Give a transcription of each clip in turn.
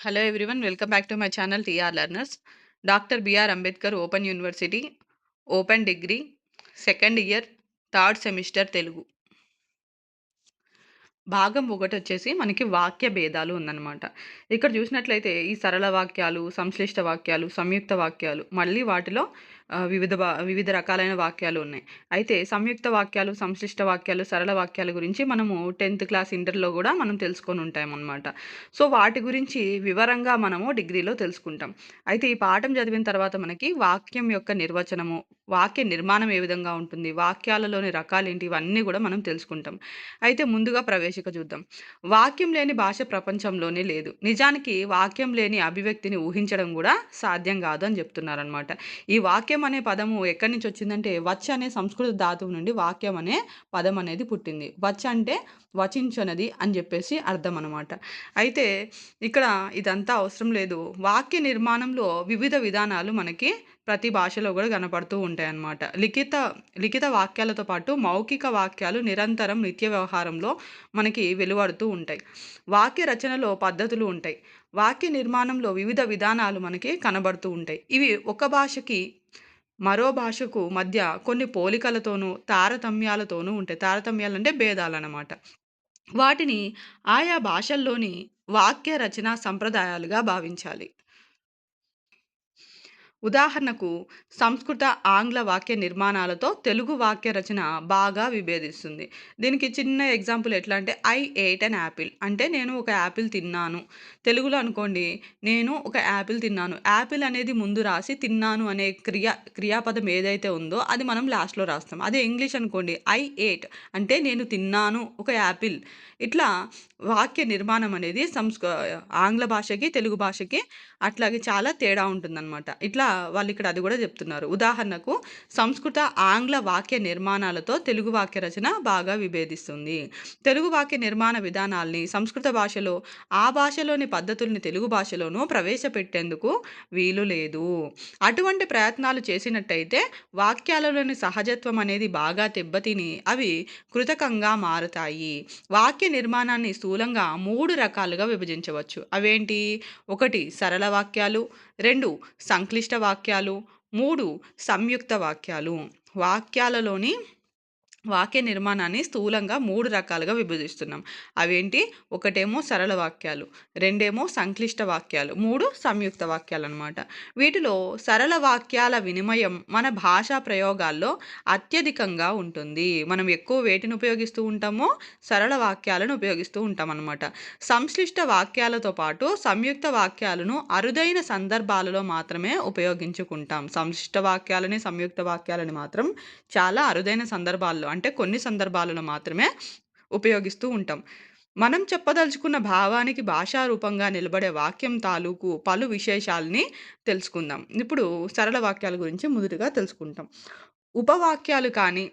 Hello everyone welcome back to my channel TR learners doctor BR Ambedkar open university open degree second year third semester Telugu భాగం ఒకటి వచ్చేసి మనకి వాక్య భేదాలు ఉందన్నమాట. ఇక్కడ చూసినట్లయితే ఈ సరళ వాక్యాలు సంశ్లిష్ట వాక్యాలు సంయుక్త వాక్యాలు మళ్ళీ వాటిలో వివిధ వివిధ రకాలైన వాక్యాలు ఉన్నాయి. అయితే సంయుక్త వాక్యాలు సంశ్లిష్ట వాక్యాలు సరళ వాక్యాల గురించి మనము టెన్త్ క్లాస్ ఇంటర్లో కూడా మనం తెలుసుకొని ఉంటామన్నమాట. సో వాటి గురించి వివరంగా మనము డిగ్రీలో తెలుసుకుంటాం. అయితే ఈ పాఠం చదివిన తర్వాత మనకి వాక్యం యొక్క నిర్వచనము వాక్య నిర్మాణం ఏ విధంగా ఉంటుంది వాక్యాలలోని రకాలేంటి ఇవన్నీ కూడా మనం తెలుసుకుంటాం. అయితే ముందుగా ప్రవేశిక చూద్దాం. వాక్యం లేని భాష ప్రపంచంలోనే లేదు. నిజానికి వాక్యం లేని అభివ్యక్తిని ఊహించడం కూడా సాధ్యం కాదు అని చెప్తున్నారనమాట ఈ వాక్యం అనే పదము ఎక్కడి నుంచి వచ్చిందంటే వచ్చ అనే సంస్కృత ధాతువు నుండి వాక్యం అనే పదం అనేది పుట్టింది. వచ్చ అంటే వచించనది అని చెప్పేసి అర్థం అనమాట అయితే ఇక్కడ ఇదంతా అవసరం లేదు. వాక్య నిర్మాణంలో వివిధ విధానాలు మనకి ప్రతి భాషలో కూడా కనపడుతూ ఉంటాయి అన్నమాట లిఖిత లిఖిత వాక్యాలతో పాటు మౌఖిక వాక్యాలు నిరంతరం నిత్య వ్యవహారంలో మనకి వెలువడుతూ ఉంటాయి. వాక్య రచనలో పద్ధతులు ఉంటాయి. వాక్య నిర్మాణంలో వివిధ విధానాలు మనకి కనబడుతూ ఉంటాయి. ఇవి ఒక భాషకి మరో భాషకు మధ్య కొన్ని పోలికలతోనూ తారతమ్యాలతోనూ ఉంటాయి. తారతమ్యాలు అంటే భేదాలన్నమాట. వాటిని ఆయా భాషల్లోని వాక్య రచన సంప్రదాయాలుగా భావించాలి. ఉదాహరణకు సంస్కృత ఆంగ్ల వాక్య నిర్మాణాలతో తెలుగు వాక్య రచన బాగా విభేదిస్తుంది. దీనికి చిన్న ఎగ్జాంపుల్ ఎట్లా అంటే ఐ ఏట్ అన్ యాపిల్. అంటే నేను ఒక యాపిల్ తిన్నాను. తెలుగులో అనుకోండి నేను ఒక యాపిల్ తిన్నాను. యాపిల్ అనేది ముందు రాసి తిన్నాను అనే క్రియా క్రియాపదం ఏదైతే ఉందో అది మనం లాస్ట్లో రాస్తాం. అదే ఇంగ్లీష్ అనుకోండి ఐ ఏట్. అంటే నేను తిన్నాను ఒక యాపిల్. ఇట్లా వాక్య నిర్మాణం అనేది సంస్క ఆంగ్ల భాషకి తెలుగు భాషకి అట్లాగే చాలా తేడా ఉంటుందన్నమాట. ఇట్లా వాళ్ళు ఇక్కడ అది కూడా చెప్తున్నారు. ఉదాహరణకు సంస్కృత ఆంగ్ల వాక్య నిర్మాణాలతో తెలుగు వాక్య రచన బాగా విభేదిస్తుంది. తెలుగు వాక్య నిర్మాణ విధానాల్ని సంస్కృత భాషలో ఆ భాషలోని పద్ధతుల్ని తెలుగు భాషలోనూ ప్రవేశపెట్టేందుకు వీలు లేదు. అటువంటి ప్రయత్నాలు చేసినట్టయితే వాక్యాలలోని సహజత్వం అనేది బాగా దెబ్బతిని అవి కృతకంగా మారుతాయి. వాక్య నిర్మాణాన్ని స్థూలంగా మూడు రకాలుగా విభజించవచ్చు. అవేంటి? ఒకటి సరళ వాక్యాలు రెండు సంక్లిష్ట వాక్యాలు మూడు సంయుక్త వాక్యాలు. వాక్యాలలోని వాక్య నిర్మాణాన్ని స్థూలంగా మూడు రకాలుగా విభజిస్తున్నాం. అవేంటి? ఒకటేమో సరళ వాక్యాలు రెండేమో సంక్లిష్ట వాక్యాలు మూడు సంయుక్త వాక్యాలు అనమాట వీటిలో సరళ వాక్యాల వినిమయం మన భాషా ప్రయోగాల్లో అత్యధికంగా ఉంటుంది. మనం ఎక్కువ వేటిని ఉపయోగిస్తూ ఉంటామో సరళ వాక్యాలను ఉపయోగిస్తూ ఉంటాం అనమాట సంశ్లిష్ట వాక్యాలతో పాటు సంయుక్త వాక్యాలను అరుదైన సందర్భాలలో మాత్రమే ఉపయోగించుకుంటాం. సంశ్లిష్ట వాక్యాలని సంయుక్త వాక్యాలని మాత్రం చాలా అరుదైన సందర్భాల్లో అంటే కొన్ని సందర్భాలలో మాత్రమే ఉపయోగిస్తూ ఉంటాం. మనం చెప్పదలుచుకున్న భావానికి భాషా రూపంగా నిలబడే వాక్యం తాలూకు పలు విశేషాలని తెలుసుకుందాం. ఇప్పుడు సరళ వాక్యాల గురించి మొదటిగా తెలుసుకుంటాం. ఉపవాక్యాలు కానీ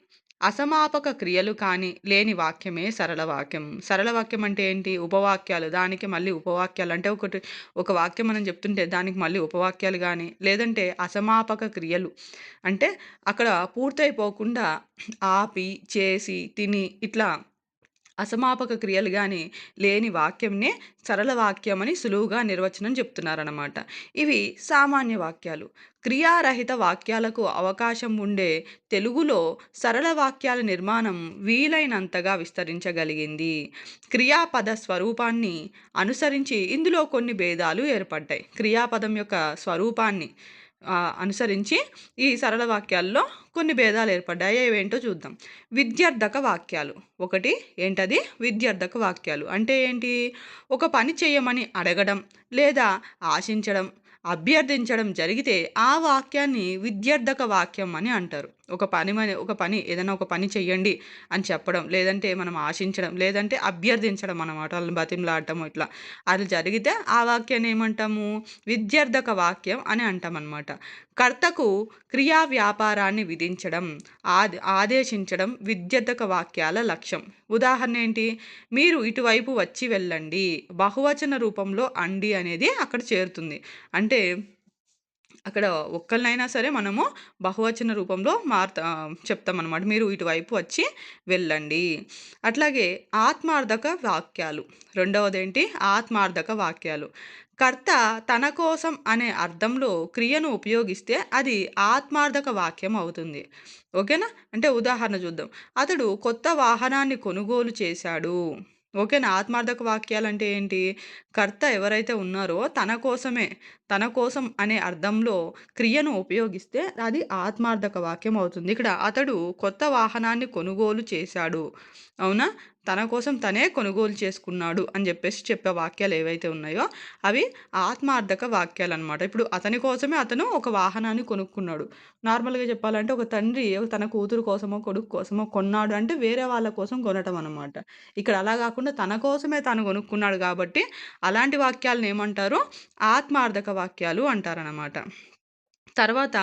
అసమాపక క్రియలు కానీ లేని వాక్యమే సరళ వాక్యం. సరళ వాక్యం అంటే ఏంటి? ఉపవాక్యాలు. దానికి మళ్ళీ ఉపవాక్యాలు అంటే ఒకటి ఒక వాక్యం మనం చెప్తుంటే దానికి మళ్ళీ ఉపవాక్యాలు కానీ లేదంటే అసమాపక క్రియలు. అంటే అక్కడ పూర్తయిపోకుండా ఆపి చేసి తిని ఇట్లా అసమాపక క్రియలు కానీ లేని వాక్యంనే సరళ వాక్యం అని సులువుగా నిర్వచనం చెప్తున్నారన్నమాట. ఇవి సామాన్య వాక్యాలు. క్రియారహిత వాక్యాలకు అవకాశం ఉండే తెలుగులో సరళ వాక్యాల నిర్మాణం వీలైనంతగా విస్తరించగలిగింది. క్రియాపద స్వరూపాన్ని అనుసరించి ఇందులో కొన్ని భేదాలు ఏర్పడ్డాయి. క్రియాపదం యొక్క స్వరూపాన్ని అనుసరించి ఈ సరళ వాక్యాల్లో కొన్ని భేదాలు ఏర్పడ్డాయి. ఏవేంటో చూద్దాం. విద్యార్థక వాక్యాలు. ఒకటి ఏంటది? విద్యార్థక వాక్యాలు. అంటే ఏంటి? ఒక పని చేయమని అడగడం లేదా ఆశించడం అభ్యర్థించడం జరిగితే ఆ వాక్యాన్ని విద్యార్థక వాక్యం అని అంటారు. ఒక పని మన ఒక పని ఏదైనా ఒక పని చెయ్యండి అని చెప్పడం లేదంటే మనం ఆశించడం లేదంటే అభ్యర్థించడం అన్నమాట. వాళ్ళని బతిమలాడటం ఇట్లా. అది జరిగితే ఆ వాక్యాన్ని ఏమంటాము? విద్యార్థక వాక్యం అని అంటాం అనమాట కర్తకు క్రియా వ్యాపారాన్ని విధించడం ఆది ఆదేశించడం విద్యార్థక వాక్యాల లక్ష్యం. ఉదాహరణ ఏంటి? మీరు ఇటువైపు వచ్చి వెళ్ళండి. బహువచన రూపంలో అండి అనేది అక్కడ చేరుతుంది. అంటే అక్కడ ఒక్కరినైనా సరే మనము బహువచన రూపంలో మారుతా చెప్తామనమాట మీరు ఇటువైపు వచ్చి వెళ్ళండి. అట్లాగే ఆత్మార్థక వాక్యాలు. రెండవదేంటి? ఆత్మార్థక వాక్యాలు. కర్త తన కోసం అనే అర్థంలో క్రియను ఉపయోగిస్తే అది ఆత్మార్థక వాక్యం అవుతుంది. ఓకేనా? అంటే ఉదాహరణ చూద్దాం. అతడు కొత్త వాహనాన్ని కొనుగోలు చేశాడు. ఓకేనా ఆత్మార్థక వాక్యాలు అంటే ఏంటి? కర్త ఎవరైతే ఉన్నారో తన కోసమే తన కోసం అనే అర్థంలో క్రియను ఉపయోగిస్తే అది ఆత్మార్థక వాక్యం అవుతుంది. ఇక్కడ అతడు కొత్త వాహనాన్ని కొనుగోలు చేశాడు. అవునా? తన కోసం తనే కొనుగోలు చేసుకున్నాడు అని చెప్పేసి చెప్పే వాక్యాలు ఏవైతే ఉన్నాయో అవి ఆత్మార్థక వాక్యాలు అనమాట ఇప్పుడు అతని కోసమే అతను ఒక వాహనాన్ని కొనుక్కున్నాడు. నార్మల్గా చెప్పాలంటే ఒక తండ్రి తన కూతురు కోసమో కొడుకు కోసమో కొన్నాడు అంటే వేరే వాళ్ళ కోసం కొనటం అనమాట ఇక్కడ అలా కాకుండా తన కోసమే తను కొనుక్కున్నాడు కాబట్టి అలాంటి వాక్యాలను ఏమంటారు? ఆత్మార్థక వాక్యాలు అంటారనమాట తర్వాత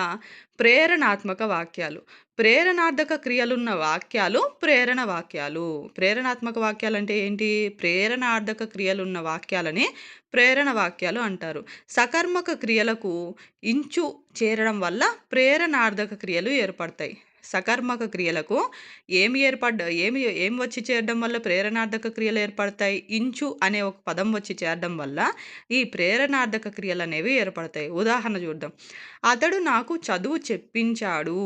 ప్రేరణాత్మక వాక్యాలు. ప్రేరణార్థక క్రియలున్న వాక్యాలు ప్రేరణ వాక్యాలు. ప్రేరణాత్మక వాక్యాలు అంటే ఏంటి? ప్రేరణార్థక క్రియలున్న వాక్యాలని ప్రేరణ వాక్యాలు అంటారు. సకర్మక క్రియలకు ఇంచు చేరడం వల్ల ప్రేరణార్థక క్రియలు ఏర్పడతాయి. సకర్మక క్రియలకు ఏమి ఏర్పడ్డ ఏమి ఏం వచ్చి చేరడం వల్ల ప్రేరణార్థక క్రియలు ఏర్పడతాయి? ఇంచు అనే ఒక పదం వచ్చి చేరడం వల్ల ఈ ప్రేరణార్థక క్రియలు అనేవి ఏర్పడతాయి. ఉదాహరణ చూద్దాం. అతడు నాకు చదువు చెప్పించాడు.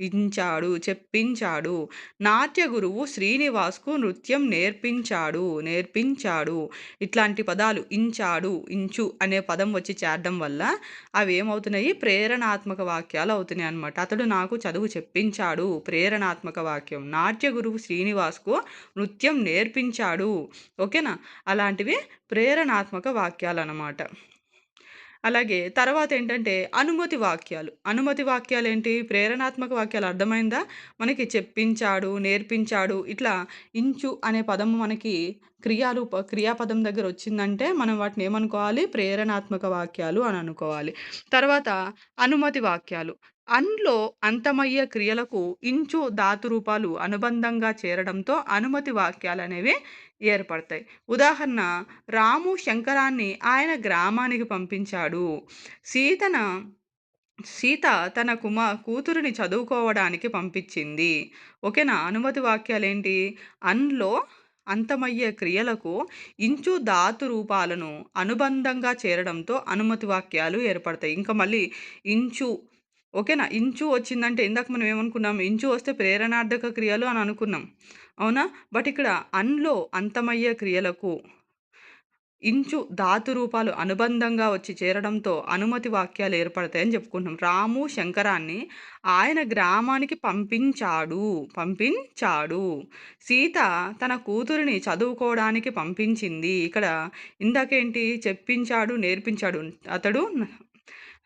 ఇంచాడు చెప్పించాడు. నాట్య గురువు శ్రీనివాస్కు నృత్యం నేర్పించాడు నేర్పించాడు. ఇట్లాంటి పదాలు ఇంచాడు ఇంచు అనే పదం వచ్చి చేరడం వల్ల అవి ఏమవుతున్నాయి ప్రేరణాత్మక వాక్యాలు అవుతున్నాయి అనమాట అతడు నాకు చదువు చెప్పించాడు. ప్రేరణాత్మక వాక్యం. నాట్య గురువు శ్రీనివాస్కు నృత్యం నేర్పించాడు. ఓకేనా? అలాంటివి ప్రేరణాత్మక వాక్యాలు అన్నమాట అలాగే తర్వాత ఏంటంటే అనుమతి వాక్యాలు. అనుమతి వాక్యాలు ఏంటి ప్రేరణాత్మక వాక్యాలు అర్థమైందా? మనకి చెప్పించాడు నేర్పించాడు ఇట్లా ఇంచు అనే పదము మనకి క్రియాలు క్రియాపదం దగ్గర వచ్చిందంటే మనం వాటిని ఏమనుకోవాలి? ప్రేరణాత్మక వాక్యాలు అని అనుకోవాలి. తర్వాత అనుమతి వాక్యాలు. అన్లో అంతమయ్యే క్రియలకు ఇంచు ధాతు రూపాలు అనుబంధంగా చేరడంతో అనుమతి వాక్యాలు అనేవి ఏర్పడతాయి. ఉదాహరణ రాము శంకరాన్ని ఆయన గ్రామానికి పంపించాడు. సీతన సీత తన కుమా కూతురిని చదువుకోవడానికి పంపించింది. ఓకేనా? అనుమతి వాక్యాలు ఏంటి అన్లో అంతమయ్యే క్రియలకు ఇంచు ధాతు రూపాలను అనుబంధంగా చేరడంతో అనుమతి వాక్యాలు ఏర్పడతాయి. ఇంకా మళ్ళీ ఇంచు ఓకేనా? ఇంచు వచ్చిందంటే ఇందాక మనం ఏమనుకున్నాం? ఇంచు వస్తే ప్రేరణార్థక క్రియలు అని అనుకున్నాం. అవునా? బట్ ఇక్కడ అన్లో అంతమయ్యే క్రియలకు ఇంచు ధాతు రూపాలు అనుబంధంగా వచ్చి చేరడంతో అనుమతి వాక్యాలు ఏర్పడతాయని చెప్పుకుంటున్నాం. రాము శంకరాన్ని ఆయన గ్రామానికి పంపించాడు. పంపించాడు. సీత తన కూతురిని చదువుకోవడానికి పంపించింది. ఇక్కడ ఇందాకేంటి? చెప్పించాడు నేర్పించాడు. అతడు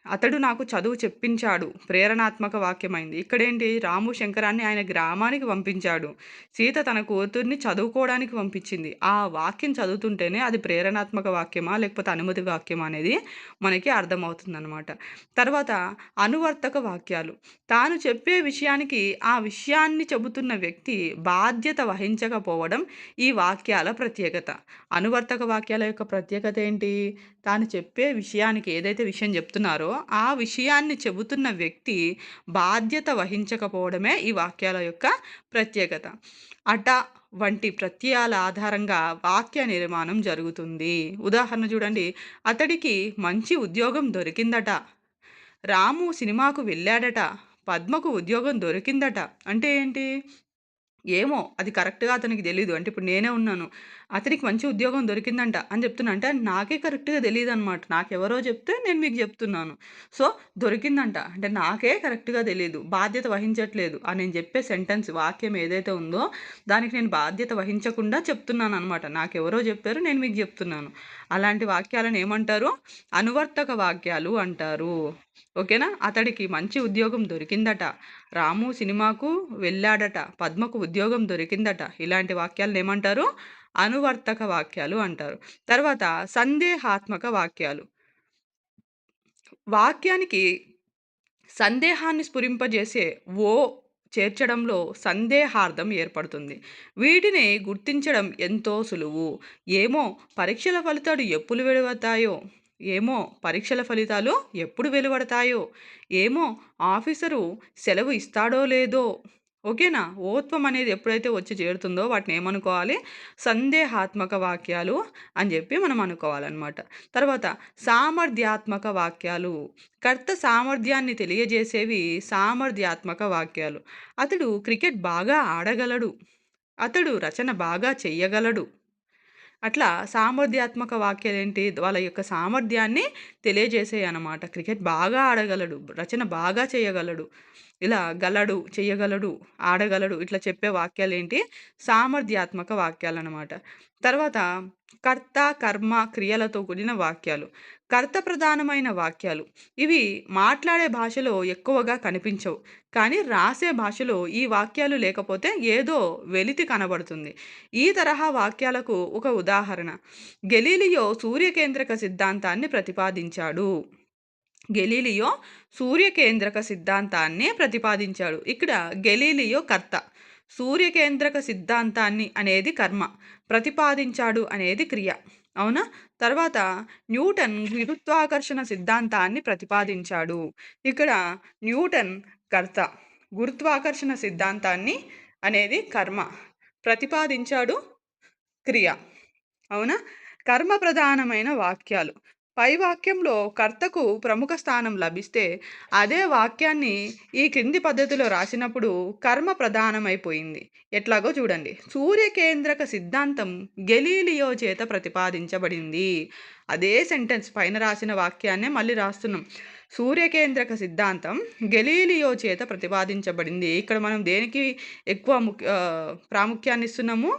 అతడు నాకు చదువు చెప్పించాడు. ప్రేరణాత్మక వాక్యమైంది. ఇక్కడేంటి? రాము శంకరాన్ని ఆయన గ్రామానికి పంపించాడు. సీత తన కూతుర్ని చదువుకోవడానికి పంపించింది. ఆ వాక్యం చదువుతుంటేనే అది ప్రేరణాత్మక వాక్యమా లేకపోతే అనుమతి వాక్యమా అనేది మనకి అర్థమవుతుంది అనమాట తర్వాత అనువర్తక వాక్యాలు. తాను చెప్పే విషయానికి ఆ విషయాన్ని చెబుతున్న వ్యక్తి బాధ్యత వహించకపోవడం ఈ వాక్యాల ప్రత్యేకత. అనువర్తక వాక్యాల యొక్క ప్రత్యేకత ఏంటి? తాను చెప్పే విషయానికి ఏదైతే విషయం చెప్తున్నారో ఆ విషయాన్ని చెబుతున్న వ్యక్తి బాధ్యత వహించకపోవడమే ఈ వాక్యాల యొక్క ప్రత్యేకత. అట వంటి ప్రత్యయాల ఆధారంగా వాక్య నిర్మాణం జరుగుతుంది. ఉదాహరణ చూడండి. అతడికి మంచి ఉద్యోగం దొరికిందట. రాము సినిమాకు వెళ్ళాడట. పద్మకు ఉద్యోగం దొరికిందట. అంటే ఏంటి? ఏమో అది కరెక్ట్‌గా అతనికి తెలీదు. అంటే ఇప్పుడు నేనే ఉన్నాను. అతనికి మంచి ఉద్యోగం దొరికిందంట అని చెప్తున్నా. అంటే నాకే కరెక్ట్‌గా తెలియదు అనమాట నాకెవరో చెప్తే నేను మీకు చెప్తున్నాను. సో, దొరికిందంట. అంటే నాకే కరెక్ట్‌గా తెలియదు బాధ్యత వహించట్లేదు. అని నేను చెప్పే సెంటెన్స్ వాక్యం ఏదైతే ఉందో దానికి నేను బాధ్యత వహించకుండా చెప్తున్నాను అనమాట నాకెవరో చెప్పారు. నేను మీకు చెప్తున్నాను. అలాంటి వాక్యాలను ఏమంటారు? అనువర్తక వాక్యాలు అంటారు. ఓకేనా? అతడికి మంచి ఉద్యోగం దొరికిందట. రాము సినిమాకు వెళ్ళాడట. పద్మకు ఉద్యోగం దొరికిందట. ఇలాంటి వాక్యాలను ఏమంటారు? అనువర్తక వాక్యాలు అంటారు. తర్వాత సందేహాత్మక వాక్యాలు. వాక్యానికి సందేహాన్ని స్ఫురింపజేసే ఓ చేర్చడంలో సందేహార్థం ఏర్పడుతుంది. వీటిని గుర్తించడం ఎంతో సులువు. ఏమో పరీక్షల ఫలితాలు ఎప్పుడు వెలువడతాయో ఏమో పరీక్షల ఫలితాలు ఎప్పుడు వెలువడతాయో ఏమో ఆఫీసరు సెలవు ఇస్తాడో లేదో ఓకేనా? ఓత్వం అనేది ఎప్పుడైతే వచ్చి చేరుతుందో వాటిని ఏమనుకోవాలి? సందేహాత్మక వాక్యాలు అని చెప్పి మనం అనుకోవాలన్నమాట. తర్వాత సామర్థ్యాత్మక వాక్యాలు. కర్త సామర్థ్యాన్ని తెలియజేసేవి సామర్థ్యాత్మక వాక్యాలు. అతడు క్రికెట్ బాగా ఆడగలడు. అతడు రచన బాగా చెయ్యగలడు. అట్లా సామర్థ్యాత్మక వాక్యాలు ఏంటి వాళ్ళ యొక్క సామర్థ్యాన్ని తెలియజేసేవి అన్నమాట. క్రికెట్ బాగా ఆడగలడు. రచన బాగా చేయగలడు ఇలా గలడు చెయ్యగలడు ఆడగలడు ఇట్లా చెప్పే వాక్యాలు ఏంటి సామర్థ్యాత్మక వాక్యాలు అన్నమాట తర్వాత కర్త కర్మ క్రియలతో కూడిన వాక్యాలు. కర్త ప్రధానమైన వాక్యాలు. ఇవి మాట్లాడే భాషలో ఎక్కువగా కనిపించవు. కానీ రాసే భాషలో ఈ వాక్యాలు లేకపోతే ఏదో వెలితి కనబడుతుంది. ఈ తరహా వాక్యాలకు ఒక ఉదాహరణ. గెలీలియో సూర్యకేంద్రక సిద్ధాంతాన్ని ప్రతిపాదించాడు. గెలీలియో సూర్యకేంద్రక సిద్ధాంతాన్ని ప్రతిపాదించాడు. ఇక్కడ గెలీలియో కర్త. సూర్యకేంద్రక సిద్ధాంతాన్ని అనేది కర్మ. ప్రతిపాదించాడు అనేది క్రియ. అవునా? తర్వాత న్యూటన్ గురుత్వాకర్షణ సిద్ధాంతాన్ని ప్రతిపాదించాడు. ఇక్కడ న్యూటన్ కర్త గురుత్వాకర్షణ సిద్ధాంతాన్ని అనేది కర్మ. ప్రతిపాదించాడు క్రియ. అవునా? కర్మ ప్రధానమైన వాక్యాలు. పై వాక్యంలో కర్తకు ప్రముఖ స్థానం లభిస్తే అదే వాక్యాన్ని ఈ క్రింది పద్ధతిలో రాసినప్పుడు కర్మ ప్రధానమైపోయింది. ఎట్లాగో చూడండి. సూర్యకేంద్రక సిద్ధాంతం గెలీలియో చేత ప్రతిపాదించబడింది. అదే సెంటెన్స్ పైన రాసిన వాక్యాన్నే మళ్ళీ రాస్తున్నాం. సూర్యకేంద్రక సిద్ధాంతం గెలీలియో చేత ప్రతిపాదించబడింది. ఇక్కడ మనం దేనికి ఎక్కువ ముఖ్య ప్రాముఖ్యాన్ని ఇస్తున్నాము?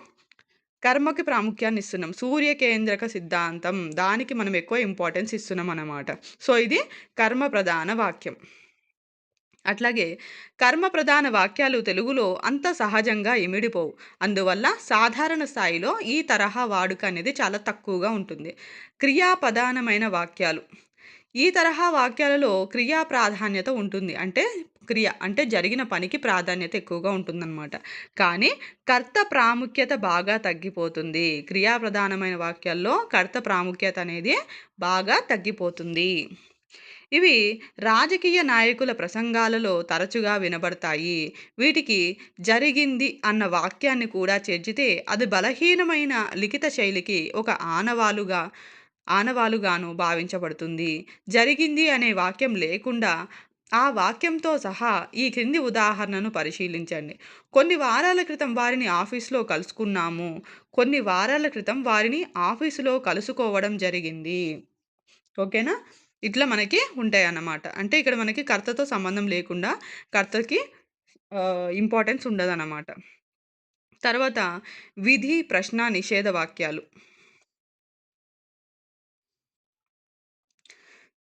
కర్మకి ప్రాముఖ్యాన్ని ఇస్తున్నాం సూర్యకేంద్రక సిద్ధాంతం. దానికి మనం ఎక్కువ ఇంపార్టెన్స్ ఇస్తున్నాం అన్నమాట సో ఇది కర్మ ప్రధాన వాక్యం. అట్లాగే కర్మ ప్రధాన వాక్యాలు తెలుగులో అంత సహజంగా ఇమిడిపోవు. అందువల్ల సాధారణ స్థాయిలో ఈ తరహా వాడుక అనేది చాలా తక్కువగా ఉంటుంది. క్రియాప్రధానమైన వాక్యాలు. ఈ తరహా వాక్యాలలో క్రియా ప్రాధాన్యత ఉంటుంది. అంటే క్రియ అంటే జరిగిన పనికి ప్రాధాన్యత ఎక్కువగా ఉంటుందన్నమాట. కానీ కర్త ప్రాముఖ్యత బాగా తగ్గిపోతుంది. క్రియా ప్రధానమైన వాక్యాల్లో కర్త ప్రాముఖ్యత అనేది బాగా తగ్గిపోతుంది. ఇవి రాజకీయ నాయకుల ప్రసంగాలలో తరచుగా వినబడతాయి. వీటికి జరిగింది అన్న వాక్యాన్ని కూడా చేర్చితే అది బలహీనమైన లిఖిత శైలికి ఒక ఆనవాలుగా ఆనవాలుగాను భావించబడుతుంది. జరిగింది అనే వాక్యం లేకుండా ఆ వాక్యంతో సహా ఈ క్రింది ఉదాహరణను పరిశీలించండి. కొన్ని వారాల క్రితం వారిని ఆఫీస్లో కలుసుకున్నాము. కొన్ని వారాల క్రితం వారిని ఆఫీసులో కలుసుకోవడం జరిగింది. ఓకేనా? ఇట్లా మనకి ఉంటాయి అన్నమాట అంటే ఇక్కడ మనకి కర్తతో సంబంధం లేకుండా కర్తకి ఇంపార్టెన్స్ ఉండదన్నమాట. తర్వాత విధి ప్రశ్న నిషేధ వాక్యాలు.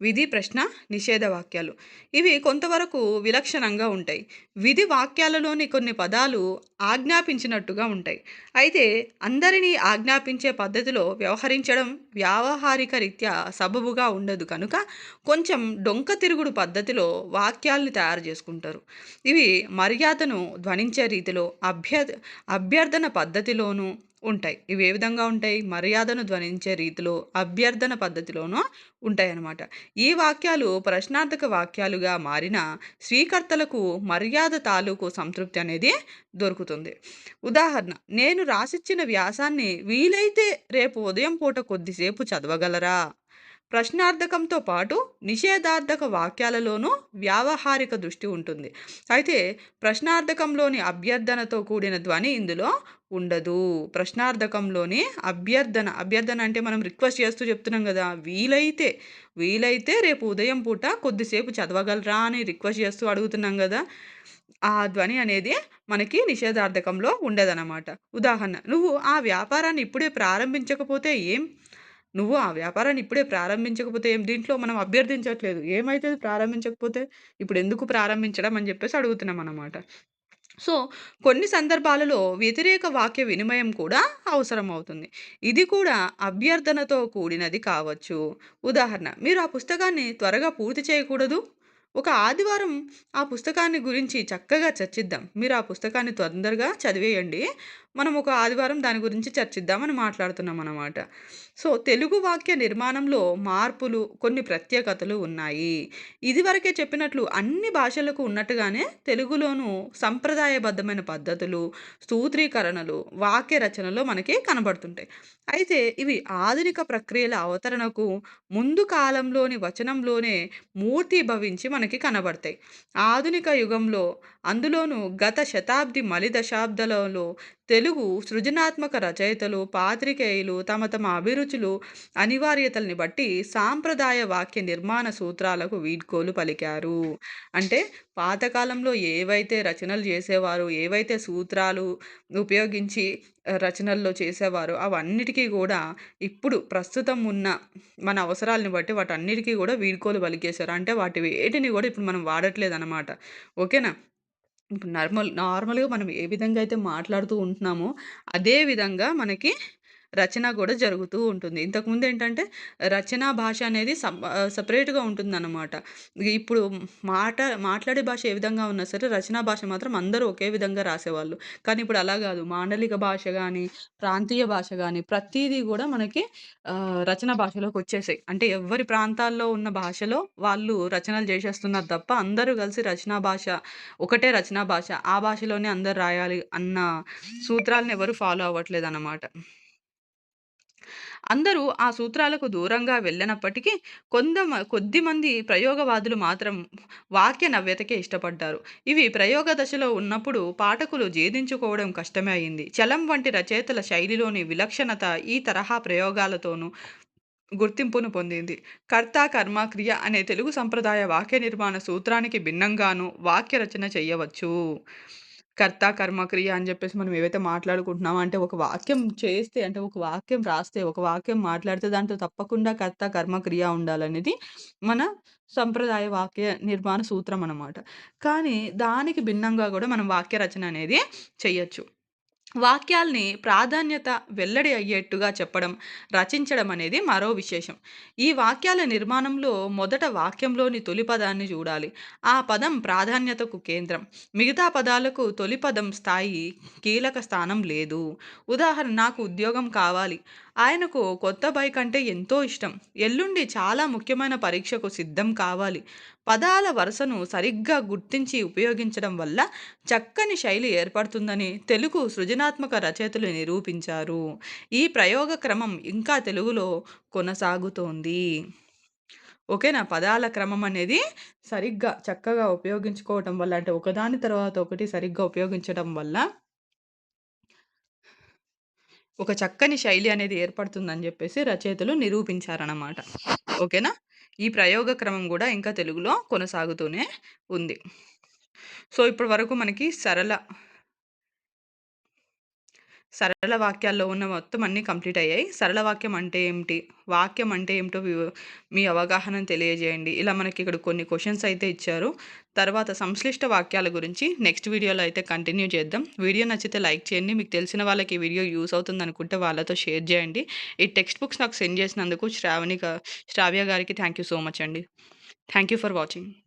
విధి ప్రశ్న నిషేధ వాక్యాలు. ఇవి కొంతవరకు విలక్షణంగా ఉంటాయి. విధి వాక్యాలలోని కొన్ని పదాలు ఆజ్ఞాపించినట్టుగా ఉంటాయి. అయితే అందరినీ ఆజ్ఞాపించే పద్ధతిలో వ్యవహరించడం వ్యావహారిక రీత్యా సబబుగా ఉండదు కనుక కొంచెం డొంక తిరుగుడు పద్ధతిలో వాక్యాల్ని తయారు చేసుకుంటారు. ఇవి మర్యాదను ధ్వనించే రీతిలో అభ్య అభ్యర్థన పద్ధతిలోనూ ఉంటాయి. ఇవి ఏ విధంగా ఉంటాయి? మర్యాదను ధ్వనించే రీతిలో అభ్యర్థన పద్ధతిలోనూ ఉంటాయన్నమాట. ఈ వాక్యాలు ప్రశ్నార్థక వాక్యాలుగా మారిన స్వీకర్తలకు మర్యాద తాలూకు సంతృప్తి అనేది దొరుకుతుంది. ఉదాహరణ నేను రాసిచ్చిన వ్యాసాన్ని వీలైతే రేపు ఉదయం పూట కొద్దిసేపు చదవగలరా? ప్రశ్నార్థకంతో పాటు నిషేధార్థక వాక్యాలలోనూ వ్యావహారిక దృష్టి ఉంటుంది. అయితే ప్రశ్నార్థకంలోని అభ్యర్థనతో కూడిన ధ్వని ఇందులో ఉండదు. ప్రశ్నార్థకంలోని అభ్యర్థన అభ్యర్థన అంటే మనం రిక్వెస్ట్ చేస్తూ చెప్తున్నాం కదా వీలైతే వీలైతే రేపు ఉదయం పూట కొద్దిసేపు చదవగలరా అని రిక్వెస్ట్ చేస్తూ అడుగుతున్నాం కదా ఆ ధ్వని అనేది మనకి నిషేధార్థకంలో ఉండదన్నమాట. ఉదాహరణ నువ్వు ఆ వ్యాపారాన్ని ఇప్పుడే ప్రారంభించకపోతే ఏం నువ్వు ఆ వ్యాపారాన్ని ఇప్పుడే ప్రారంభించకపోతే ఏం? దీంట్లో మనం అభ్యర్థించట్లేదు. ఏమైతుంది ప్రారంభించకపోతే? ఇప్పుడు ఎందుకు ప్రారంభించడం అని చెప్పేసి అడుగుతున్నాం అన్నమాట. సో కొన్ని సందర్భాలలో వ్యతిరేక వాక్య వినిమయం కూడా అవసరం అవుతుంది ఇది కూడా అభ్యర్థనతో కూడినది కావచ్చు. ఉదాహరణ మీరు ఆ పుస్తకాన్ని త్వరగా పూర్తి చేయకూడదు? ఒక ఆదివారం ఆ పుస్తకాన్ని గురించి చక్కగా చర్చిద్దాం. మీరు ఆ పుస్తకాన్ని తొందరగా చదివేయండి. మనం ఒక ఆదివారం దాని గురించి చర్చిద్దామని మాట్లాడుతున్నాం అన్నమాట సో, తెలుగు వాక్య నిర్మాణంలో మార్పులు, కొన్ని ప్రత్యేకతలు ఉన్నాయి. ఇదివరకే చెప్పినట్లు అన్ని భాషలకు ఉన్నట్టుగానే తెలుగులోనూ సంప్రదాయబద్ధమైన పద్ధతులు, సూత్రీకరణలు, వాక్య రచనలో మనకి కనబడుతుంటాయి. అయితే ఇవి ఆధునిక ప్రక్రియల అవతరణకు ముందు కాలంలోని వచనంలోనే మూర్తిభవించి మనకి కనబడతాయి. ఆధునిక యుగంలో అందులోనూ గత శతాబ్ది మలి దశాబ్దాలలో తెలుగు సృజనాత్మక రచయితలు, పాత్రికేయులు తమ తమ అభిరుచులు, అనివార్యతల్ని బట్టి సాంప్రదాయ వాక్య నిర్మాణ సూత్రాలకు వీడ్కోలు పలికారు. అంటే పాతకాలంలో ఏవైతే రచనలు చేసేవారో, ఏవైతే సూత్రాలు ఉపయోగించి రచనల్లో చేసేవారో అవన్నిటికీ కూడా ఇప్పుడు ప్రస్తుతం ఉన్న మన అవసరాలను బట్టి వాటన్నిటికీ కూడా వీడ్కోలు పలికేశారు. అంటే వాటి వేటిని కూడా ఇప్పుడు మనం వాడట్లేదనమాట. ఓకేనా? ఇప్పుడు నార్మల్ నార్మల్‌గా మనం ఏ విధంగా అయితే మాట్లాడుతూ ఉంటున్నామో, అదే విధంగా మనకి రచన కూడా జరుగుతూ ఉంటుంది. ఇంతకుముందు ఏంటంటే రచనా భాష అనేది సపరేట్గా ఆహ్, ఉంటుందనమాట. ఇప్పుడు మాట మాట్లాడే భాష ఏ విధంగా ఉన్నా సరే, రచనా భాష మాత్రం అందరూ ఒకే విధంగా రాసేవాళ్ళు. కానీ ఇప్పుడు అలా కాదు మాండలిక భాష కానీ ప్రాంతీయ భాష కానీ ప్రతిదీ కూడా మనకి రచన భాషలోకి వచ్చేసాయి అంటే ఎవరి ప్రాంతాల్లో ఉన్న భాషలో వాళ్ళు రచనలు చేసేస్తున్నారు తప్ప, అందరూ కలిసి రచనా భాష ఒకటే రచనా భాష. ఆ భాషలోనే అందరు రాయాలి అన్న సూత్రాలను ఎవరు ఫాలో అవ్వట్లేదు అన్నమాట అందరూ ఆ సూత్రాలకు దూరంగా వెళ్ళినప్పటికీ కొంత కొద్దిమంది ప్రయోగవాదులు మాత్రం వాక్య నవ్యతకే ఇష్టపడ్డారు. ఇవి ప్రయోగ దశలో ఉన్నప్పుడు పాఠకులు ఛేదించుకోవడం కష్టమే అయింది. చలం వంటి రచయితల శైలిలోని విలక్షణత ఈ తరహా ప్రయోగాలతోనూ గుర్తింపును పొందింది. కర్త, కర్మ, క్రియ అనే తెలుగు సంప్రదాయ వాక్య నిర్మాణ సూత్రానికి భిన్నంగానూ వాక్య రచన చేయవచ్చు కర్త, కర్మక్రియ అని చెప్పేసి మనం ఏవైతే మాట్లాడుకుంటున్నామో అంటే ఒక వాక్యం చేస్తే అంటే ఒక వాక్యం రాస్తే, ఒక వాక్యం మాట్లాడితే దాంట్లో తప్పకుండా కర్త, కర్మక్రియ ఉండాలనేది మన సంప్రదాయ వాక్య నిర్మాణ సూత్రం అనమాట. కానీ దానికి భిన్నంగా కూడా మనం వాక్య రచన అనేది చేయొచ్చు వాక్యాల్ని ప్రాధాన్యత వెల్లడి అయ్యేట్టుగా చెప్పడం, రచించడం అనేది మరో విశేషం. ఈ వాక్యాల నిర్మాణంలో మొదట వాక్యంలోని తొలి పదాన్ని చూడాలి. ఆ పదం ప్రాధాన్యతకు కేంద్రం. మిగతా పదాలకు తొలి పదం స్థాయి కీలక స్థానం లేదు. ఉదాహరణ నాకు ఉద్యోగం కావాలి. ఆయనకు కొత్త బైక్ అంటే ఎంతో ఇష్టం. ఎల్లుండి చాలా ముఖ్యమైన పరీక్షకు సిద్ధం కావాలి. పదాల వరుసను సరిగ్గా గుర్తించి ఉపయోగించడం వల్ల చక్కని శైలి ఏర్పడుతుందని తెలుగు సృజనాత్మక రచయితలు నిరూపించారు. ఈ ప్రయోగ క్రమం ఇంకా తెలుగులో కొనసాగుతోంది. ఓకేనా? పదాల క్రమం అనేది సరిగ్గా చక్కగా ఉపయోగించుకోవటం వల్ల అంటే ఒకదాని తర్వాత ఒకటి సరిగ్గా ఉపయోగించడం వల్ల ఒక చక్కని శైలి అనేది ఏర్పడుతుందని చెప్పేసి రచయితలు నిరూపించారన్నమాట ఓకేనా? ఈ ప్రయోగ క్రమం కూడా ఇంకా తెలుగులో కొనసాగుతూనే ఉంది. సో, ఇప్పటి వరకు మనకి సరళ సరళ వాక్యాల్లో ఉన్న మొత్తం అన్నీ కంప్లీట్ అయ్యాయి. సరళ వాక్యం అంటే ఏమిటి? వాక్యం అంటే ఏమిటో మీ అవగాహన తెలియజేయండి. ఇలా మనకి ఇక్కడ కొన్ని క్వశ్చన్స్ అయితే ఇచ్చారు. తర్వాత సంశ్లిష్ట వాక్యాల గురించి నెక్స్ట్ వీడియోలో అయితే కంటిన్యూ చేద్దాం. వీడియో నచ్చితే లైక్ చేయండి. మీకు తెలిసిన వాళ్ళకి ఈ వీడియో యూజ్ అవుతుందనుకుంటే వాళ్ళతో షేర్ చేయండి. ఈ టెక్స్ట్ బుక్స్ నాకు సెండ్ చేసినందుకు శ్రావణి శ్రావ్య గారికి థ్యాంక్ యూ సో మచ్ అండి. Thank you for watching.